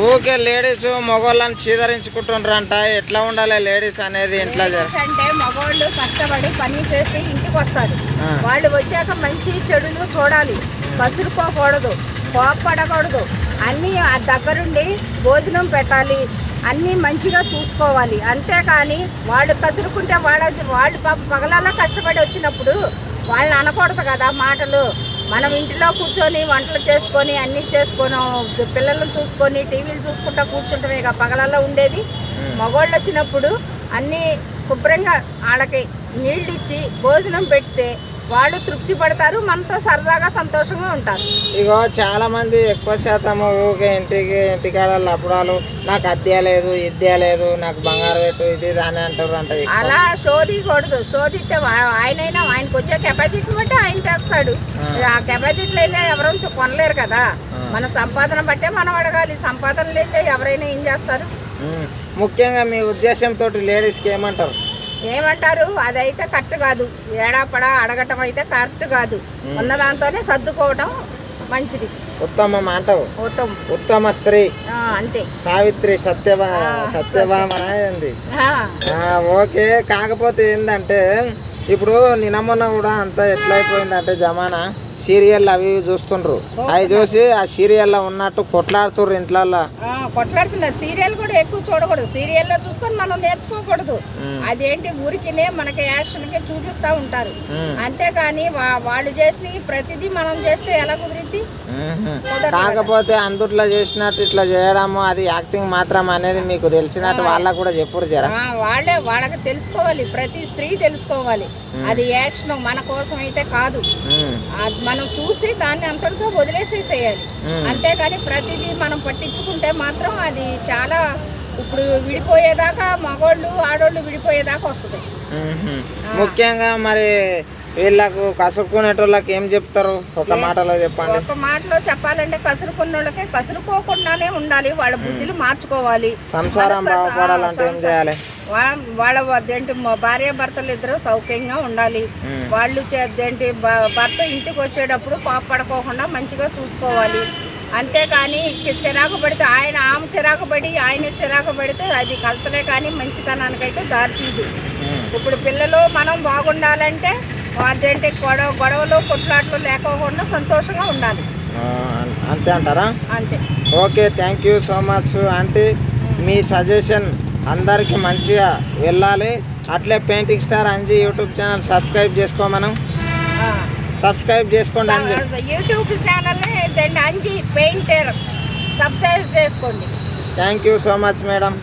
ఊకే లేడీస్ మగవాళ్ళని చీదరించుకుంటుండ్రంట. ఎట్లా ఉండాలి లేడీస్ అనేది ఇంట్లో అంటే మగవాళ్ళు కష్టపడి పని చేసి ఇంటికి వస్తారు. వాళ్ళు వచ్చాక మంచి చెడులు చూడాలి. కసురుకోకూడదు కోప్పడకూడదు. అన్నీ దగ్గరుండి భోజనం పెట్టాలి. అన్నీ మంచిగా చూసుకోవాలి. అంతేకాని వాళ్ళు కసురుకుంటే వాళ్ళ వాళ్ళు పాప పగలల్లా కష్టపడి వచ్చినప్పుడు వాళ్ళని అనకూడదు కదా మాటలు. మనం ఇంటిలో కూర్చొని వంటలు చేసుకొని అన్నీ చేసుకొని పిల్లలను చూసుకొని టీవీలు చూసుకుంటా కూర్చుంటామే ఇక. పగలల్లో ఉండేది. మగవాళ్ళు వచ్చినప్పుడు అన్నీ శుభ్రంగా వాళ్ళకి నీళ్ళు ఇచ్చి భోజనం పెడితే వాళ్ళు తృప్తి పడతారు మనతో సరదాగా సంతోషంగా ఉంటారు. ఇగో చాలా మంది ఎక్కువ శాతం ఊకే ఇంటికి ఇంటికాడ లపడాలు నాకు అద్దె లేదు ఇద్దే లేదు నాకు బంగారు పెట్టు ఇది దాని అంటారు అంట. అలా శోధికూడదు శోధిస్తే ఆయనైనా ఆయనకు వచ్చే కెపాసిటీ బట్టి ఆయన తెస్తాడు ఆ. కెపాసిటీ లేదే ఎవరు కొనలేరు కదా. మన సంపాదన బట్టే మనం అడగాలి. సంపాదన లేదే ఎవరైనా ఏం చేస్తారు. ముఖ్యంగా మీ ఉద్దేశంతో లేడీస్కి ఏమంటారు? ఏమంటారు? అదైతే కరెక్ట్ కాదు. ఏడాపడా అడగటం అయితే కరెక్ట్ కాదు. ఉన్న దాంతోనే సర్దుకోవటం మంచిది. ఉత్తమం అంటావు ఉత్తమం. ఉత్తమ స్త్రీ. అంతే. సావిత్రి సత్యభా సత్యభామ ఆ, ఓకే. కాకపోతే ఏంటంటే ఇప్పుడు నిన్న మొన్న కూడా అంతా ఎట్లా అయిపోయిందంటే జమానా? సీరియల్ అవి చూస్తుండ్రు. అవి చూసి ఆ సీరియల్లో ఉన్నట్టు కొట్లాడుతుర్రు ఇంట్లల్లో. ఆ, కొట్లాడుతున్నారు సీరియల్ కూడా ఎక్కువ చూడకూడదు. సీరియల్లో చూసుకొని మనం నేర్చుకోకూడదు. అదేంటి? ఊరికినే మనకి యాక్షన్కి చూపిస్తూ ఉంటారు. అంతేకాని వాళ్ళు చేసిన ప్రతిదీ మనం చేస్తే ఎలా కుదిరిద్ది? మ్మ్. కాకపోతే అందుట్లో చేసినట్టు ఇట్లా చేయడము అది యాక్టింగ్ మాత్రం అనేది మీకు తెలిసినట్టు వాళ్ళకు కూడా చెప్పురు జర. వాళ్ళే వాళ్ళకి తెలుసుకోవాలి. ప్రతి స్త్రీ తెలుసుకోవాలి. అది యాక్షన్ మన కోసం అయితే కాదు మనం చూసి దాన్ని అంతటితో వదిలేసేసేయాలి అంతేకాని ప్రతిదీ మనం పట్టించుకుంటే మాత్రం అది చాలా ఇప్పుడు విడిపోయేదాకా మగోళ్ళు ఆడోళ్ళు విడిపోయేదాకా వస్తుంది. ముఖ్యంగా మరి వీళ్ళకు కసుక్కునేటోళ్ళకి ఏం చెప్తారు? ఒక మాటలో చెప్పండి. ఒక మాటలో చెప్పాలంటే కసురుకున్న వాళ్ళకి కసురుకోకుండానే ఉండాలి వాళ్ళ బుద్ధులు మార్చుకోవాలి. సంసారం బాగుపడాలంటే ఏం చేయాలి? వాళ్ళ ఏంటి భార్య భర్తలు ఇద్దరు సౌఖ్యంగా ఉండాలి. వాళ్ళు ఏంటి భర్త ఇంటికి వచ్చేటప్పుడు కోపడకోకుండా మంచిగా చూసుకోవాలి. అంతేకాని చిరాకు పడితే ఆయన ఆమె చిరాకు పడి ఆయన చిరాకు పడితే అది కలతలే కానీ మంచితనానికైతే దారితీదు. ఇప్పుడు పిల్లలు మనం బాగుండాలంటే అదేంటి గొడవ గొడవలు కొట్లాట్లు లేకోకుండా సంతోషంగా ఉండాలి. అంతే అంటారా? అంతే. Okay thank you so much aunty. Me suggestion అందరికీ మంచిగా వెళ్ళాలి. అట్లే painting star Anji YouTube channel subscribe చేసుకోమనం ఆ. సబ్స్క్రైబ్ చేసుకోండి చెప్పి యూట్యూబ్ ఛానల్ని అంజీ పెయింటర్. సబ్స్క్రైబ్ చేసుకోండి. Thank you so much madam.